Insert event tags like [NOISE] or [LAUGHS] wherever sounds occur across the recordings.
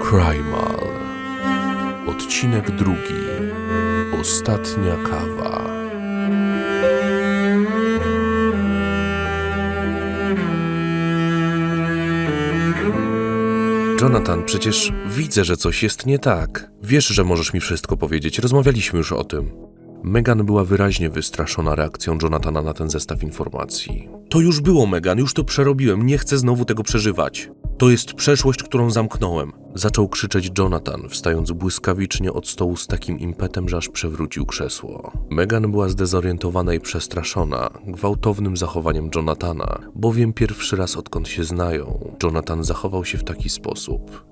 Crimal. Odcinek drugi. Ostatnia kawa. Jonathan, przecież widzę, że coś jest nie tak. Wiesz, że możesz mi wszystko powiedzieć. Rozmawialiśmy już o tym. Megan była wyraźnie wystraszona reakcją Jonathana na ten zestaw informacji. To już było, Megan, już to przerobiłem, nie chcę znowu tego przeżywać. To jest przeszłość, którą zamknąłem. Zaczął krzyczeć Jonathan, wstając błyskawicznie od stołu z takim impetem, że aż przewrócił krzesło. Megan była zdezorientowana i przestraszona gwałtownym zachowaniem Jonathana, bowiem pierwszy raz odkąd się znają, Jonathan zachował się w taki sposób.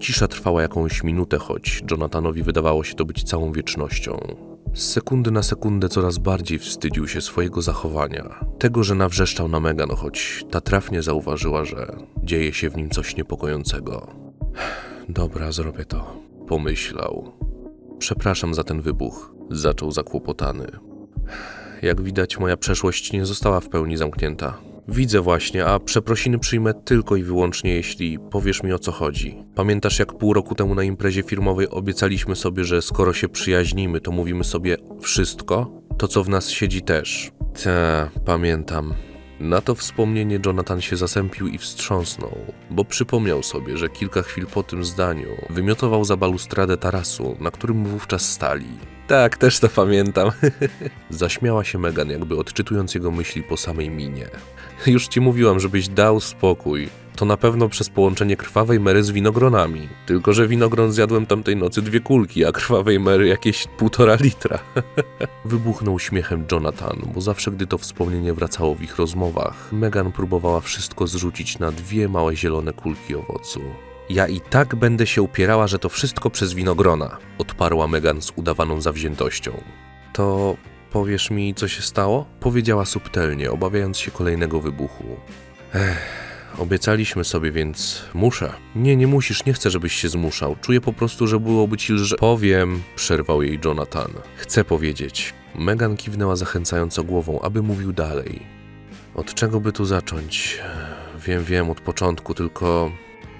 Cisza trwała jakąś minutę, choć Jonathanowi wydawało się to być całą wiecznością. Z sekundy na sekundę coraz bardziej wstydził się swojego zachowania. Tego, że nawrzeszczał na Megan, choć ta trafnie zauważyła, że dzieje się w nim coś niepokojącego. Dobra, zrobię to. Pomyślał. Przepraszam za ten wybuch. Zaczął zakłopotany. Jak widać, moja przeszłość nie została w pełni zamknięta. Widzę właśnie, a przeprosiny przyjmę tylko i wyłącznie, jeśli powiesz mi o co chodzi. Pamiętasz, jak pół roku temu na imprezie firmowej obiecaliśmy sobie, że skoro się przyjaźnimy, to mówimy sobie wszystko? To, co w nas siedzi też. Ta, pamiętam. Na to wspomnienie Jonathan się zasępił i wstrząsnął, bo przypomniał sobie, że kilka chwil po tym zdaniu wymiotował za balustradę tarasu, na którym wówczas stali. Tak, też to pamiętam. [LAUGHS] Zaśmiała się Megan, jakby odczytując jego myśli po samej minie. Już ci mówiłam, żebyś dał spokój. To na pewno przez połączenie krwawej mery z winogronami. Tylko, że winogron zjadłem tamtej nocy dwie kulki, a krwawej mery jakieś półtora litra. [LAUGHS] Wybuchnął śmiechem Jonathan, bo zawsze gdy to wspomnienie wracało w ich rozmowach, Megan próbowała wszystko zrzucić na dwie małe zielone kulki owocu. Ja i tak będę się upierała, że to wszystko przez winogrona, odparła Megan z udawaną zawziętością. To powiesz mi, co się stało? Powiedziała subtelnie, obawiając się kolejnego wybuchu. Ech, obiecaliśmy sobie, więc muszę. Nie, nie musisz, nie chcę, żebyś się zmuszał. Czuję po prostu, że byłoby ci lże... Powiem, przerwał jej Jonathan. Chcę powiedzieć. Megan kiwnęła zachęcająco głową, aby mówił dalej. Od czego by tu zacząć? Wiem, wiem, od początku, tylko...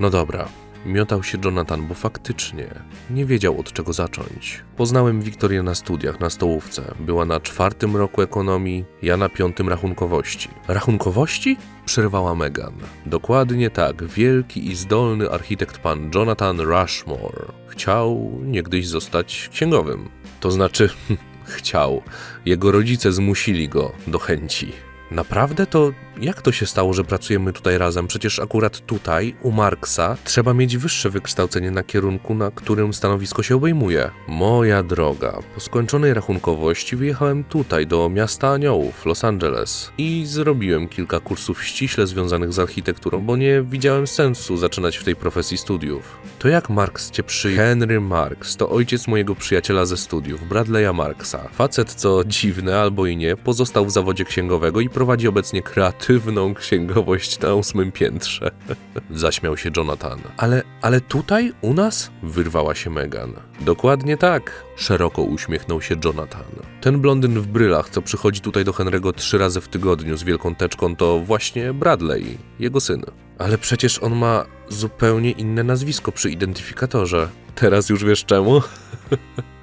No dobra. Miotał się Jonathan, bo faktycznie nie wiedział od czego zacząć. Poznałem Wiktorię na studiach, na stołówce. Była na czwartym roku ekonomii, ja na piątym rachunkowości. Rachunkowości? Przerwała Megan. Dokładnie tak, wielki i zdolny architekt pan Jonathan Rushmore chciał niegdyś zostać księgowym. To znaczy, [LAUGHS] chciał. Jego rodzice zmusili go do chęci. Naprawdę to jak to się stało, że pracujemy tutaj razem? Przecież akurat tutaj, u Marksa, trzeba mieć wyższe wykształcenie na kierunku, na którym stanowisko się obejmuje. Moja droga, po skończonej rachunkowości wyjechałem tutaj, do miasta aniołów, Los Angeles i zrobiłem kilka kursów ściśle związanych z architekturą, bo nie widziałem sensu zaczynać w tej profesji studiów. To jak Marks cię przyjął? Henry Marks to ojciec mojego przyjaciela ze studiów, Bradley'a Marksa. Facet, co dziwne albo i nie, pozostał w zawodzie księgowego i prowadzi obecnie kreatywną księgowość na ósmym piętrze. [LAUGHS] Zaśmiał się Jonathan. Ale, ale tutaj, u nas? Wyrwała się Megan. Dokładnie tak. Szeroko uśmiechnął się Jonathan. Ten blondyn w brylach, co przychodzi tutaj do Henry'ego trzy razy w tygodniu z wielką teczką, to właśnie Bradley, jego syn. Ale przecież on ma zupełnie inne nazwisko przy identyfikatorze. Teraz już wiesz czemu? [LAUGHS]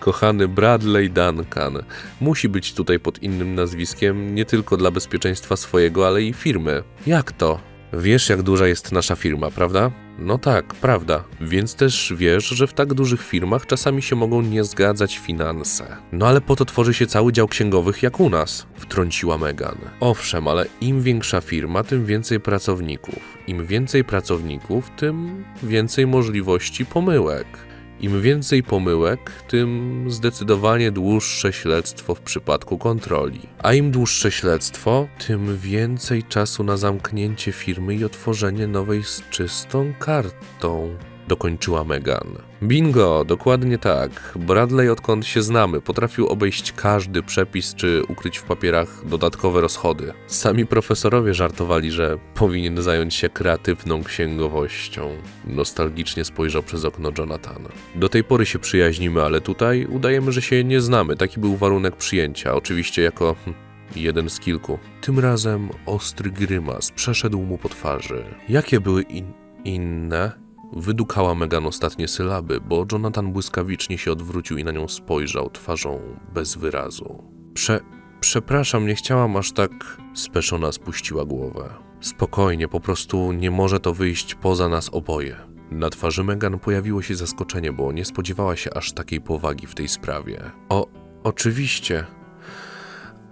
Kochany Bradley Duncan musi być tutaj pod innym nazwiskiem nie tylko dla bezpieczeństwa swojego, ale i firmy. Jak to? Wiesz, jak duża jest nasza firma, prawda? No tak, prawda. Więc też wiesz, że w tak dużych firmach czasami się mogą nie zgadzać finanse. No ale po to tworzy się cały dział księgowych jak u nas, wtrąciła Megan. Owszem, ale im większa firma, tym więcej pracowników. Im więcej pracowników, tym więcej możliwości pomyłek. Im więcej pomyłek, tym zdecydowanie dłuższe śledztwo w przypadku kontroli. A im dłuższe śledztwo, tym więcej czasu na zamknięcie firmy i otworzenie nowej z czystą kartą. Dokończyła Megan. Bingo, dokładnie tak. Bradley, odkąd się znamy, potrafił obejść każdy przepis czy ukryć w papierach dodatkowe rozchody. Sami profesorowie żartowali, że powinien zająć się kreatywną księgowością. Nostalgicznie spojrzał przez okno Jonathan. Do tej pory się przyjaźnimy, ale tutaj udajemy, że się nie znamy. Taki był warunek przyjęcia. Oczywiście jako hm, Jeden z kilku. Tym razem ostry grymas przeszedł mu po twarzy. Jakie były in- inne? Wydukała Megan ostatnie sylaby, bo Jonathan błyskawicznie się odwrócił i na nią spojrzał twarzą bez wyrazu. Prze... Przepraszam, nie chciałam aż tak... Speszona spuściła głowę. Spokojnie, po prostu nie może to wyjść poza nas oboje. Na twarzy Megan pojawiło się zaskoczenie, bo nie spodziewała się aż takiej powagi w tej sprawie. O, oczywiście.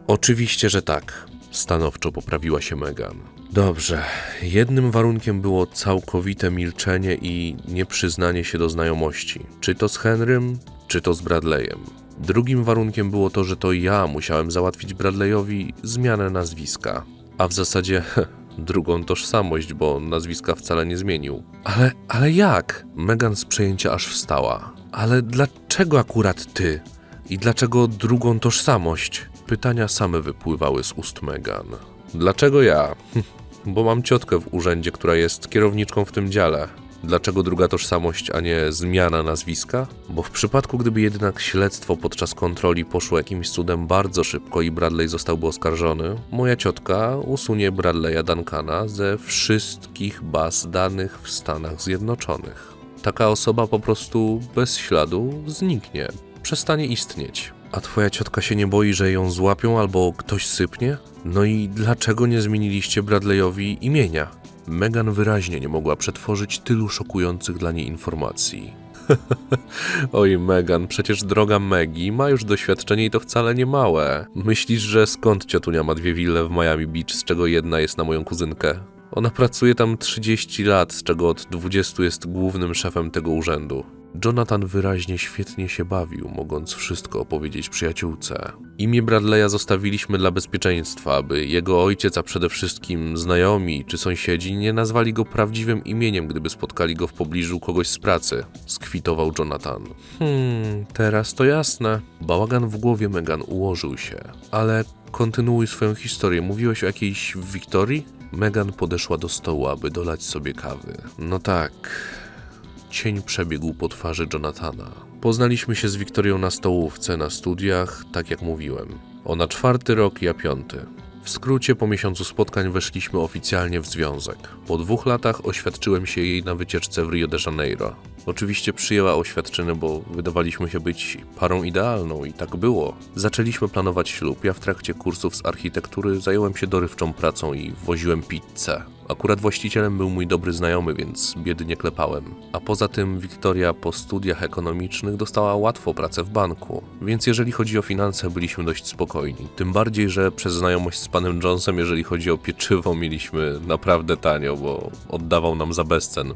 Oczywiście, że tak. Stanowczo poprawiła się Megan. Dobrze. Jednym warunkiem było całkowite milczenie i nieprzyznanie się do znajomości. Czy to z Henrym, czy to z Bradleyem. Drugim warunkiem było to, że to ja musiałem załatwić Bradleyowi zmianę nazwiska. A w zasadzie [LAUGHS] drugą tożsamość, bo nazwiska wcale nie zmienił. Ale, ale jak? Megan z przejęcia aż wstała. Ale dlaczego akurat ty? I dlaczego drugą tożsamość? Pytania same wypływały z ust Megan. Dlaczego ja? [LAUGHS] Bo mam ciotkę w urzędzie, która jest kierowniczką w tym dziale. Dlaczego druga tożsamość, a nie zmiana nazwiska? Bo w przypadku, gdyby jednak śledztwo podczas kontroli poszło jakimś cudem bardzo szybko i Bradley zostałby oskarżony, moja ciotka usunie Bradleya Duncana ze wszystkich baz danych w Stanach Zjednoczonych. Taka osoba po prostu bez śladu zniknie, przestanie istnieć. A twoja ciotka się nie boi, że ją złapią albo ktoś sypnie? No i dlaczego nie zmieniliście Bradleyowi imienia? Megan wyraźnie nie mogła przetworzyć tylu szokujących dla niej informacji. [LAUGHS] Oj, Megan, przecież droga Megi ma już doświadczenie i to wcale nie małe. Myślisz, że skąd ciotunia ma dwie wille w Miami Beach, z czego jedna jest na moją kuzynkę? Ona pracuje tam 30 lat, z czego od 20 jest głównym szefem tego urzędu. Jonathan wyraźnie świetnie się bawił, mogąc wszystko opowiedzieć przyjaciółce. Imię Bradleya zostawiliśmy dla bezpieczeństwa, aby jego ojciec, a przede wszystkim znajomi czy sąsiedzi nie nazwali go prawdziwym imieniem, gdyby spotkali go w pobliżu kogoś z pracy, skwitował Jonathan. Hmm, teraz to jasne. Bałagan w głowie Megan ułożył się. Ale kontynuuj swoją historię. Mówiłeś o jakiejś Wiktorii? Megan podeszła do stołu, aby dolać sobie kawy. No tak. Cień przebiegł po twarzy Jonathana. Poznaliśmy się z Wiktorią na stołówce na studiach, tak jak mówiłem. Ona czwarty rok, ja piąty. W skrócie, po miesiącu spotkań weszliśmy oficjalnie w związek. Po dwóch latach oświadczyłem się jej na wycieczce w Rio de Janeiro. Oczywiście przyjęła oświadczyny, bo wydawaliśmy się być parą idealną i tak było. Zaczęliśmy planować ślub. Ja w trakcie kursów z architektury zająłem się dorywczą pracą i woziłem pizzę. Akurat właścicielem był mój dobry znajomy, więc biedy nie klepałem. A poza tym Wiktoria po studiach ekonomicznych dostała łatwo pracę w banku, więc jeżeli chodzi o finanse byliśmy dość spokojni. Tym bardziej, że przez znajomość z panem Jonesem, jeżeli chodzi o pieczywo, mieliśmy naprawdę tanio, bo oddawał nam za bezcen.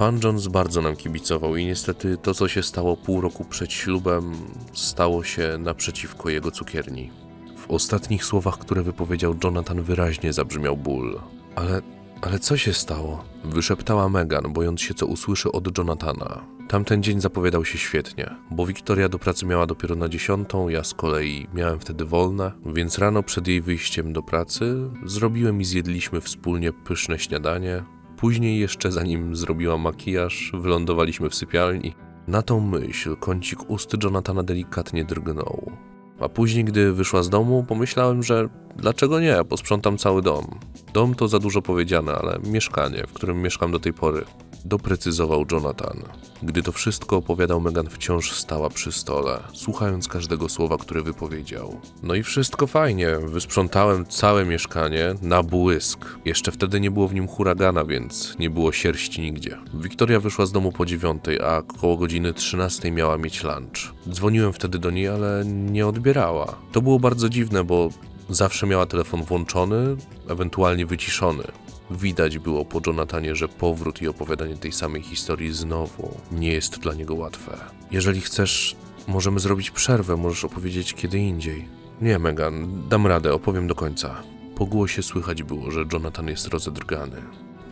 Pan Jones bardzo nam kibicował i niestety to, co się stało pół roku przed ślubem, stało się naprzeciwko jego cukierni. W ostatnich słowach, które wypowiedział Jonathan, wyraźnie zabrzmiał ból. Ale, ale co się stało? Wyszeptała Megan, bojąc się, co usłyszy od Jonathana. Tamten dzień zapowiadał się świetnie, bo Wiktoria do pracy miała dopiero na dziesiątą, ja z kolei miałem wtedy wolne, więc rano przed jej wyjściem do pracy zrobiłem i zjedliśmy wspólnie pyszne śniadanie. Później jeszcze zanim zrobiłam makijaż, wylądowaliśmy w sypialni. Na tą myśl kącik ust Jonathana delikatnie drgnął. A później, gdy wyszła z domu, pomyślałem, że dlaczego nie, posprzątam cały dom. Dom to za dużo powiedziane, ale mieszkanie, w którym mieszkam do tej pory, doprecyzował Jonathan. Gdy to wszystko opowiadał, Megan wciąż stała przy stole, słuchając każdego słowa, które wypowiedział. No i wszystko fajnie, wysprzątałem całe mieszkanie na błysk. Jeszcze wtedy nie było w nim huragana, więc nie było sierści nigdzie. Wiktoria wyszła z domu po dziewiątej, a koło godziny trzynastej miała mieć lunch. Dzwoniłem wtedy do niej, ale nie odbierała. To było bardzo dziwne, bo zawsze miała telefon włączony, ewentualnie wyciszony. Widać było po Jonathanie, że powrót i opowiadanie tej samej historii znowu nie jest dla niego łatwe. Jeżeli chcesz, możemy zrobić przerwę, możesz opowiedzieć kiedy indziej. Nie, Megan, dam radę, opowiem do końca. Po głosie słychać było, że Jonathan jest rozedrgany.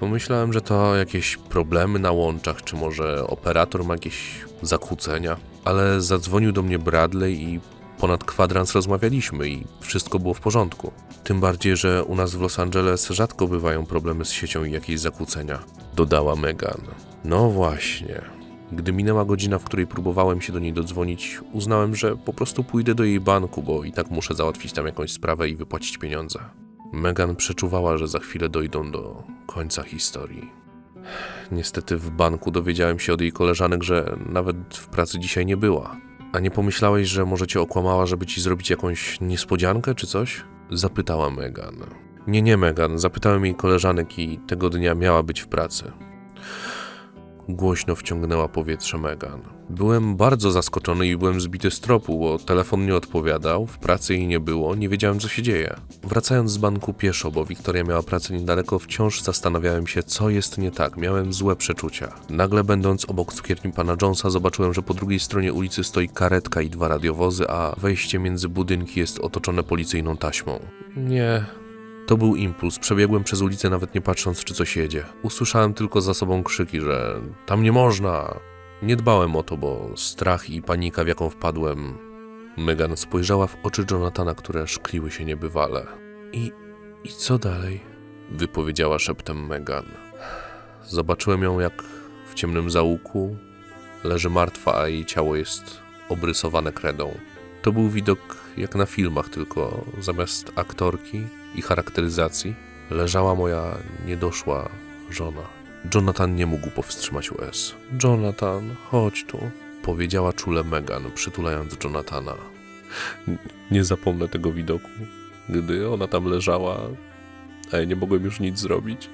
Pomyślałem, że to jakieś problemy na łączach, czy może operator ma jakieś zakłócenia, ale zadzwonił do mnie Bradley i ponad kwadrans rozmawialiśmy i wszystko było w porządku. Tym bardziej, że u nas w Los Angeles rzadko bywają problemy z siecią i jakieś zakłócenia, dodała Megan. No właśnie. Gdy minęła godzina, w której próbowałem się do niej dodzwonić, uznałem, że po prostu pójdę do jej banku, bo i tak muszę załatwić tam jakąś sprawę i wypłacić pieniądze. Megan przeczuwała, że za chwilę dojdą do końca historii. Niestety w banku dowiedziałem się od jej koleżanek, że nawet w pracy dzisiaj nie była. A nie pomyślałeś, że może cię okłamała, żeby ci zrobić jakąś niespodziankę czy coś? Zapytała Megan. Nie, nie, Megan. Zapytałem jej koleżanek i tego dnia miała być w pracy. Głośno wciągnęła powietrze Megan. Byłem bardzo zaskoczony i byłem zbity z tropu, bo telefon nie odpowiadał, w pracy jej nie było, nie wiedziałem co się dzieje. Wracając z banku pieszo, bo Wiktoria miała pracę niedaleko, wciąż zastanawiałem się, co jest nie tak. Miałem złe przeczucia. Nagle, będąc obok cukierni pana Jonesa, zobaczyłem, że po drugiej stronie ulicy stoi karetka i dwa radiowozy, a wejście między budynki jest otoczone policyjną taśmą. Nie, to był impuls. Przebiegłem przez ulicę, nawet nie patrząc, czy coś jedzie. Usłyszałem tylko za sobą krzyki, że tam nie można. Nie dbałem o to, bo strach i panika, w jaką wpadłem. Megan spojrzała w oczy Jonathana, które szkliły się niebywale. I. i co dalej? Wypowiedziała szeptem Megan. Zobaczyłem ją, jak w ciemnym zaułku leży martwa, a jej ciało jest obrysowane kredą. To był widok jak na filmach, tylko zamiast aktorki i charakteryzacji leżała moja niedoszła żona. Jonathan nie mógł powstrzymać łez. Jonathan, chodź tu, powiedziała czule Megan, przytulając Jonathana. Nie zapomnę tego widoku, gdy ona tam leżała, a ja nie mogłem już nic zrobić.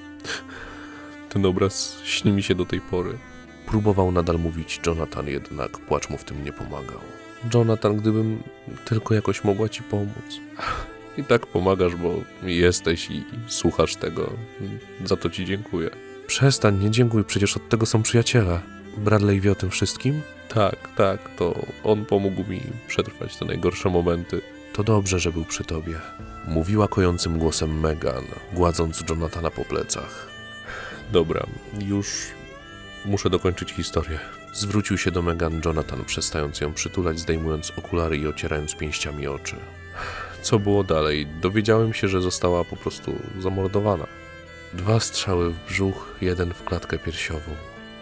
Ten obraz śni mi się do tej pory. Próbował nadal mówić Jonathan, jednak płacz mu w tym nie pomagał. Jonathan, gdybym tylko jakoś mogła ci pomóc. I tak pomagasz, bo jesteś i słuchasz tego. Za to ci dziękuję. Przestań, nie dziękuj, przecież od tego są przyjaciele. Bradley wie o tym wszystkim? Tak, tak, to on pomógł mi przetrwać te najgorsze momenty. To dobrze, że był przy tobie. Mówiła kojącym głosem Megan, gładząc Jonathana po plecach. Dobra, już muszę dokończyć historię. Zwrócił się do Megan Jonathan, przestając ją przytulać, zdejmując okulary i ocierając pięściami oczy. Co było dalej? Dowiedziałem się, że została po prostu zamordowana. Dwa strzały w brzuch, jeden w klatkę piersiową.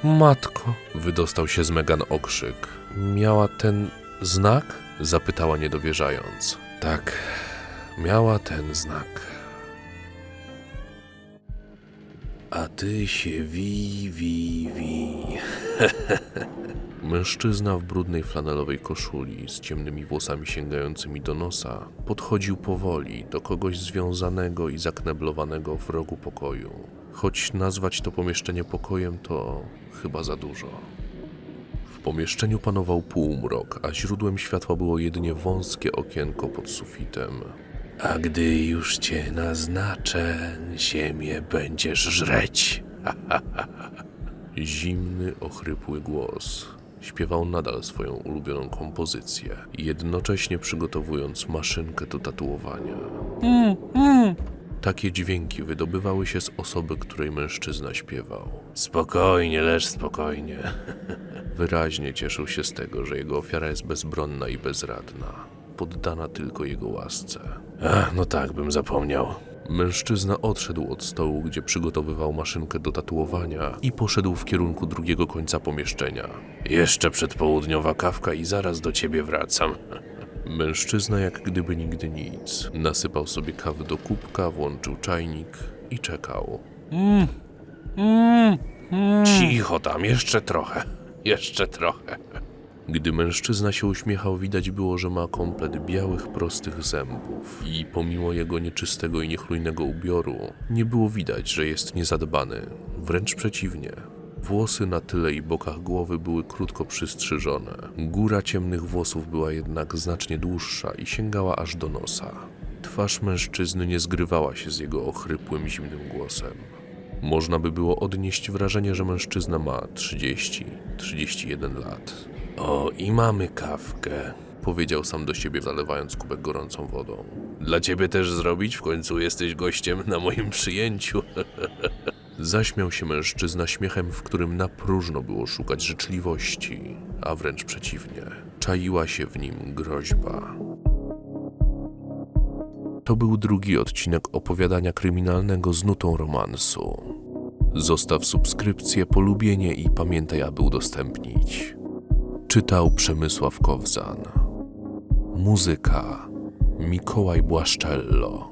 Matko! Wydostał się z Megan okrzyk. Miała ten znak? Zapytała niedowierzając. Tak, miała ten znak. A ty się wi, wi, wi. [LAUGHS] Mężczyzna w brudnej flanelowej koszuli z ciemnymi włosami sięgającymi do nosa podchodził powoli do kogoś związanego i zakneblowanego w rogu pokoju. Choć nazwać to pomieszczenie pokojem to chyba za dużo. W pomieszczeniu panował półmrok, a źródłem światła było jedynie wąskie okienko pod sufitem. A gdy już cię naznaczę, ziemię będziesz żreć. [LAUGHS] Zimny, ochrypły głos śpiewał nadal swoją ulubioną kompozycję, jednocześnie przygotowując maszynkę do tatuowania. Takie dźwięki wydobywały się z osoby, której mężczyzna śpiewał. Spokojnie, leż spokojnie. [LAUGHS] Wyraźnie cieszył się z tego, że jego ofiara jest bezbronna i bezradna, poddana tylko jego łasce. Ach, no tak, bym zapomniał. Mężczyzna odszedł od stołu, gdzie przygotowywał maszynkę do tatuowania i poszedł w kierunku drugiego końca pomieszczenia. Jeszcze przedpołudniowa kawka i zaraz do ciebie wracam. Mężczyzna jak gdyby nigdy nic. Nasypał sobie kawy do kubka, włączył czajnik i czekał. Cicho tam, jeszcze trochę. Jeszcze trochę. Gdy mężczyzna się uśmiechał, widać było, że ma komplet białych, prostych zębów i pomimo jego nieczystego i niechlujnego ubioru, nie było widać, że jest niezadbany. Wręcz przeciwnie. Włosy na tyle i bokach głowy były krótko przystrzyżone. Góra ciemnych włosów była jednak znacznie dłuższa i sięgała aż do nosa. Twarz mężczyzny nie zgrywała się z jego ochrypłym, zimnym głosem. Można by było odnieść wrażenie, że mężczyzna ma 30-31 lat. O, i mamy kawkę, powiedział sam do siebie, zalewając kubek gorącą wodą. Dla ciebie też zrobić? W końcu jesteś gościem na moim przyjęciu. [LAUGHS] Zaśmiał się mężczyzna śmiechem, w którym na próżno było szukać życzliwości, a wręcz przeciwnie. Czaiła się w nim groźba. To był drugi odcinek opowiadania kryminalnego z nutą romansu. Zostaw subskrypcję, polubienie i pamiętaj, aby udostępnić. Czytał Przemysław Kowzan. Muzyka Mikołaj Błaszczello.